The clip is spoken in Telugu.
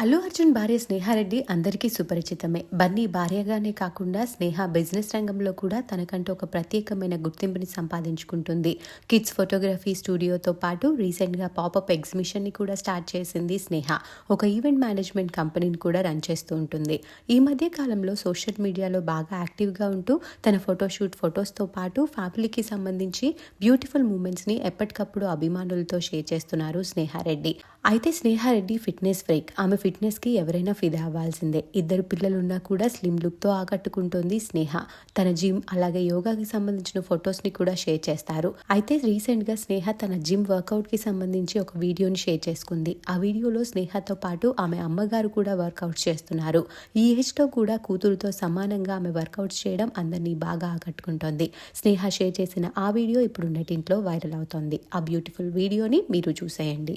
అల్లు అర్జున్ భార్య స్నేహారెడ్డి అందరికీ సుపరిచితమే. బన్నీ భార్యగానే కాకుండా స్నేహ బిజినెస్ రంగంలో కూడా తనకంటూ ఒక ప్రత్యేకమైన గుర్తింపుని సంపాదించుకుంటుంది. కిడ్స్ ఫోటోగ్రఫీ స్టూడియోతో పాటు రీసెంట్గా పాపప్ ఎగ్జిబిషన్ని కూడా స్టార్ట్ చేసింది స్నేహ. ఒక ఈవెంట్ మేనేజ్మెంట్ కంపెనీని కూడా రన్ చేస్తూ ఉంటుంది. ఈ మధ్య కాలంలో సోషల్ మీడియాలో బాగా యాక్టివ్గా ఉంటూ తన ఫోటోషూట్ ఫొటోస్తో పాటు ఫ్యామిలీకి సంబంధించి బ్యూటిఫుల్ మూమెంట్స్ని ఎప్పటికప్పుడు అభిమానులతో షేర్ చేస్తున్నారు స్నేహారెడ్డి. అయితే స్నేహారెడ్డి ఫిట్నెస్ ఫ్రీక్. ఆమె ఫిట్నెస్కి ఎవరైనా ఫిదా అవ్వాల్సిందే. ఇద్దరు పిల్లలున్నా కూడా స్లిమ్ లుక్తో ఆకట్టుకుంటోంది స్నేహ. తన జిమ్ అలాగే యోగాకి సంబంధించిన ఫొటోస్ని కూడా షేర్ చేస్తారు. అయితే రీసెంట్గా స్నేహ తన జిమ్ వర్కౌట్కి సంబంధించి ఒక వీడియోని షేర్ చేసుకుంది. ఆ వీడియోలో స్నేహతో పాటు ఆమె అమ్మగారు కూడా వర్కౌట్ చేస్తున్నారు. ఈ ఏజ్లో కూడా కూతురుతో సమానంగా ఆమె వర్కౌట్ చేయడం అందరినీ బాగా ఆకట్టుకుంటోంది. స్నేహ షేర్ చేసిన ఆ వీడియో ఇప్పుడు నెటింట్లో వైరల్ అవుతోంది. ఆ బ్యూటిఫుల్ వీడియోని మీరు చూసేయండి.